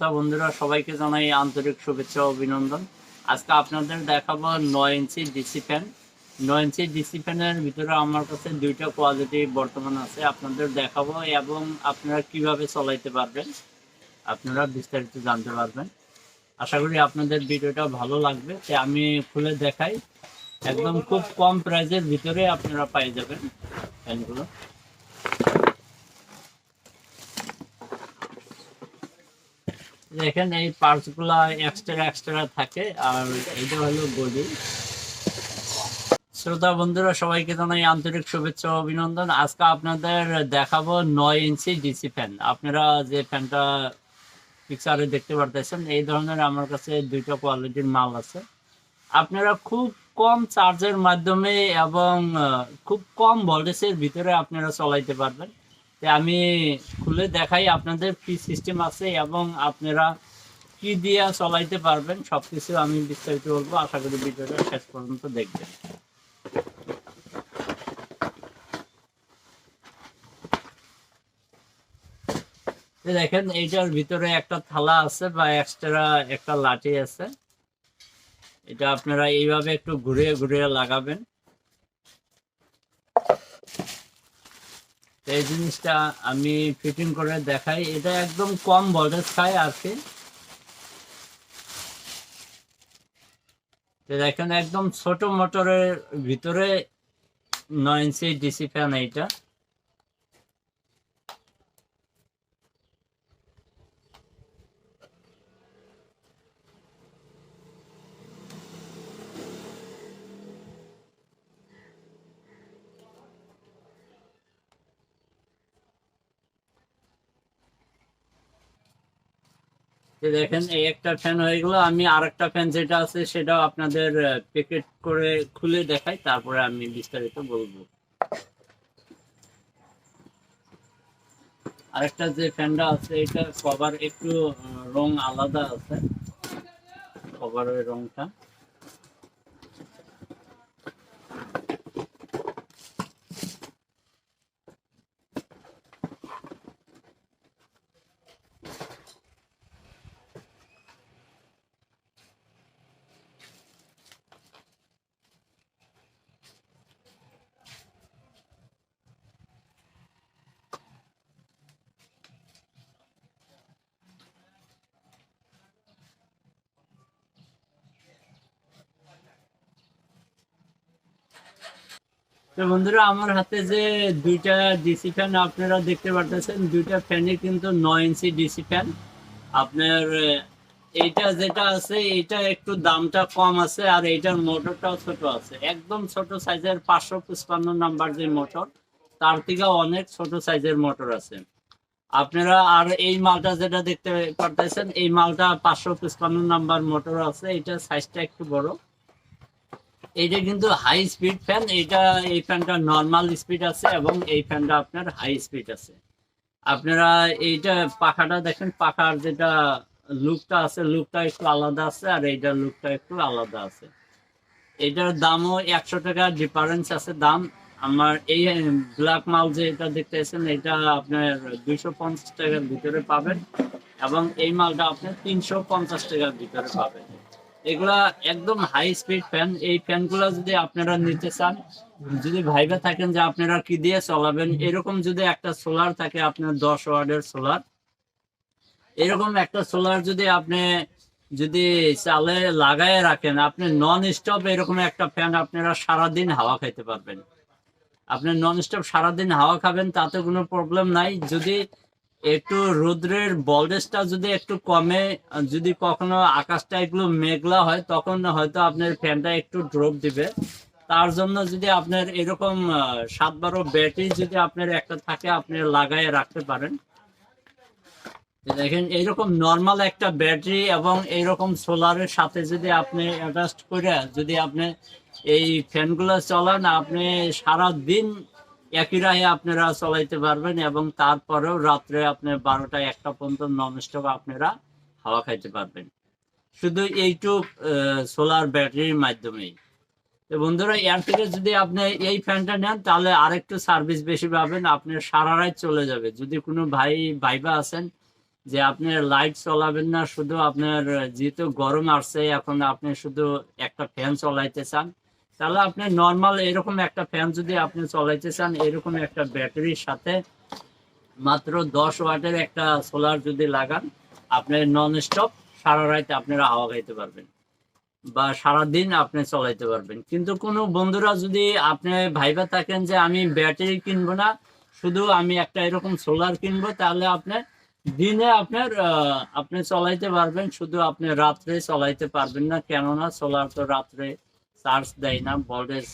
শ্রোতা বন্ধুরা, সবাইকে জানাই আন্তরিক শুভেচ্ছা অভিনন্দন। আজকে আপনাদের দেখাবো নয় ইঞ্চি ডিসি ফ্যান। নয় ইঞ্চি ডিসি ফ্যানের ভিতরে আমার কাছে দুইটা কোয়ালিটি বর্তমান আছে, আপনাদের দেখাবো এবং আপনারা কীভাবে চলাইতে পারবেন, আপনারা বিস্তারিত জানতে পারবেন। আশা করি আপনাদের ভিডিওটা ভালো লাগবে, তাই আমি খুলে দেখাই। একদম খুব কম প্রাইজের ভিতরে আপনারা পেয়ে যাবেন ফ্যানগুলো। দেখেন এই পার্টসগুলা এক্সট্রা এক্সট্রা থাকে, আর এটা হলো বডি শ্রোতা বন্ধুরা, সবাইকে জানাই আন্তরিক শুভেচ্ছা অভিনন্দন। আজকে আপনাদের দেখাবো নয় ইঞ্চি ডিসি ফ্যান। আপনারা যে ফ্যানটা পিকচারে দেখতে পারতেছেন, এই ধরনের আমার কাছে দুইটা কোয়ালিটির মাল আছে। আপনারা খুব কম চার্জের মাধ্যমে এবং খুব কম ভোল্টেজের ভিতরে আপনারা চলাইতে পারবেন। আমি খুলে দেখাই আপনাদের কি সিস্টেম আছে এবং আপনারা কি দিয়ে চলাইতে পারবেন, সবকিছু আমি বিস্তারিত বলব। আশা করি ভিডিওটা শেষ পর্যন্ত দেখবেন। দেখেন, এইটার ভিতরে একটা থালা আছে বা এক্সট্রা একটা লাঠি আছে। এটা আপনারা এইভাবে একটু ঘুরে ঘুরিয়ে লাগাবেন। তো এই জিনিসটা আমি ফিটিং করে দেখাই। এটা একদম কম ভোল্টেজ খায় আর কি দেখেন একদম ছোট মোটরের ভিতরে নয় ইঞ্চি ডিসি ফ্যান এইটা। দেখেন, এই একটা ফ্যান হয়ে গেল। আমি আর একটা ফ্যান যেটা আছে, সেটাও আপনাদের প্যাকেট করে খুলে দেখাই, তারপরে আমি বিস্তারিত বলব। আরেকটা যে ফ্যানটা আছে, এটা কভার একটু রং আলাদা আছে। কভারের রংটা। তো বন্ধুরা, আমার হাতে যে দুইটা ডিসি ফ্যান আপনারা দেখতে পারতেছেন, দুইটা ফ্যানই কিন্তু নয় ইঞ্চি ডিসি ফ্যান আপনার এইটা যেটা আছে এটা একটু দামটা কম আছে আর এইটার মোটরটাও ছোট আছে। একদম ছোট সাইজের পাঁচশো পঁচপান্ন নাম্বার যে মোটর, তার থেকে অনেক ছোট সাইজের মোটর আছে। আপনারা আর এই মালটা যেটা দেখতে পারতেছেন, এই মালটা পাঁচশো পঁচপান্ন নাম্বার মোটর আছে এটা সাইজটা একটু বড়। এইটা কিন্তু হাই স্পিড ফ্যান এটা এই ফ্যানটা নর্মাল স্পিড আছে এবং এই ফ্যানটা আপনার হাই স্পিড আছে। আপনারা এইটা পাখাটা দেখেন, পাখার যেটা লুকটা আছে লুকটা একটু আলাদা আছে আর এইটার লুকটা একটু আলাদা আছে। এটার দামও একশো টাকা ডিফারেন্স আছে দাম। আমার এই ব্ল্যাক মাল যে এটা দেখতেছেন এটা আপনার দুইশো পঞ্চাশ টাকার ভিতরে পাবেন এবং এই মালটা আপনার তিনশো পঞ্চাশ টাকার ভিতরে পাবেন। এগুলা একদম হাই স্পিড ফ্যান এই ফ্যানগুলো যদি আপনারা নিতে চান, যদি ভাইবে থাকেন যে আপনারা কি দিয়ে চালাবেন, এরকম যদি একটা সোলার থাকে আপনার দশ ওয়ার্ডের সোলার এরকম একটা সোলার যদি আপনি যদি চালে লাগায় রাখেন, আপনি নন স্টপ এরকম একটা ফ্যান আপনারা সারাদিন হাওয়া খাইতে পারবেন। আপনি নন স্টপ সারাদিন হাওয়া খাবেন, তাতে কোনো প্রবলেম নাই। যদি একটু রোদ্রের ভোল্টেজটা যদি একটু কমে, যদি কখনো আকাশটা একটু মেঘলা হয়, তখন হয়তো আপনার ফ্যানটা একটু ড্রপ দিবে। তার জন্য যদি আপনার এরকম সাত বারো ব্যাটারি যদি আপনার একটা থাকে, আপনি লাগায় রাখতে পারেন। দেখেন, এইরকম নর্মাল একটা ব্যাটারি এবং এইরকম সোলারের সাথে যদি আপনি অ্যাডজাস্ট করে যদি আপনি এই ফ্যানগুলো চালান, আপনি সারা দিন একই রাহে আপনারা চলাইতে পারবেন এবং তারপরেও রাত্রে আপনি বারোটা একটা পর্যন্ত নন স্টপ আপনারা হাওয়া খাইতে পারবেন। শুধু এইটুক সোলার ব্যাটারির মাধ্যমেই। তো বন্ধুরা, এর থেকে যদি আপনি এই ফ্যানটা নেন, তাহলে আরেকটু সার্ভিস বেশি পাবেন আপনি সারা রাত চলে যাবে। যদি কোনো ভাই, ভাইবা আছেন যে আপনি লাইট চলাবেন না, শুধু আপনার, যেহেতু গরম আসছে, এখন আপনি শুধু একটা ফ্যান চলাইতে চান তাহলে আপনি নর্মাল এরকম একটা ফ্যান যদি আপনি চলাইতে চান, এরকম একটা ব্যাটারির সাথে মাত্র দশ ওয়াটের একটা সোলার যদি লাগান, আপনি নন স্টপ সারা রাত আপনারা হাওয়া খাইতে পারবেন বা সারা দিন আপনি চলাইতে পারবেন। কিন্তু কোনো বন্ধুরা যদি আপনি ভাইবা থাকেন যে আমি ব্যাটারি কিনবো না, শুধু আমি একটা এরকম সোলার কিনবো, তাহলে আপনি দিনে আপনার আপনি চলাইতে পারবেন, শুধু আপনি রাত্রে চলাইতে পারবেন না, কেননা সোলার তো রাত্রে চার্জ দেয় না ভোল্টেজ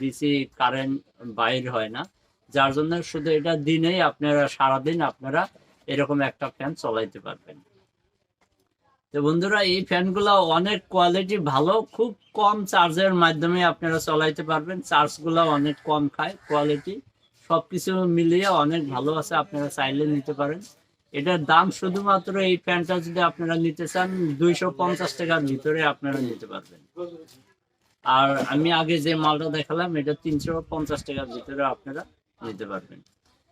ডিসি কারেন্ট বাইর হয় না। যার জন্য শুধু এটা দিনেই আপনারা, সারাদিন আপনারা এরকম একটা ফ্যান চলাইতে পারবেন। তো বন্ধুরা, এই ফ্যানগুলো অনেক কোয়ালিটি ভালো, খুব কম চার্জের মাধ্যমে আপনারা চলাইতে পারবেন। চার্জগুলো অনেক কম খায় কোয়ালিটি সবকিছু মিলিয়ে অনেক ভালো আছে, আপনারা চাইলে নিতে পারেন। এটার দাম শুধুমাত্র এই ফ্যানটা যদি আপনারা নিতে চান, দুইশো পঞ্চাশ টাকার ভিতরে আপনারা নিতে পারবেন। আর আমি আগে যে মালটা দেখালাম, এটা তিনশো পঞ্চাশ টাকার ভিতরে আপনারা নিতে পারবেন।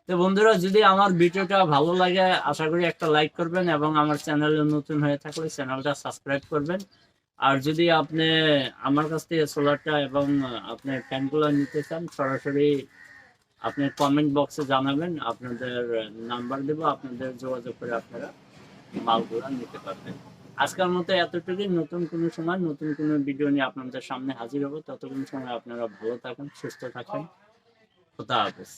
তো বন্ধুরা, যদি আমার ভিডিওটা ভালো লাগে, আশা করি একটা লাইক করবেন এবং আমার চ্যানেলে নতুন হয়ে থাকলে চ্যানেলটা সাবস্ক্রাইব করবেন। আর যদি আপনি আমার কাছ থেকে সোলারটা এবং আপনি ফ্যানগুলো নিতে চান, সরাসরি আপনি কমেন্ট বক্সে জানাবেন। আপনাদের নাম্বার দেব, আপনাদের যোগাযোগ করে আপনারা মালগুলো নিতে পারবেন। আজকের মতো এতটুকুই। নতুন কোনো সময়, নতুন কোনো ভিডিও নিয়ে আপনাদের সামনে হাজির হব। ততক্ষণ সময় আপনারা ভালো থাকেন, সুস্থ থাকেন। খোদা হাফেজ।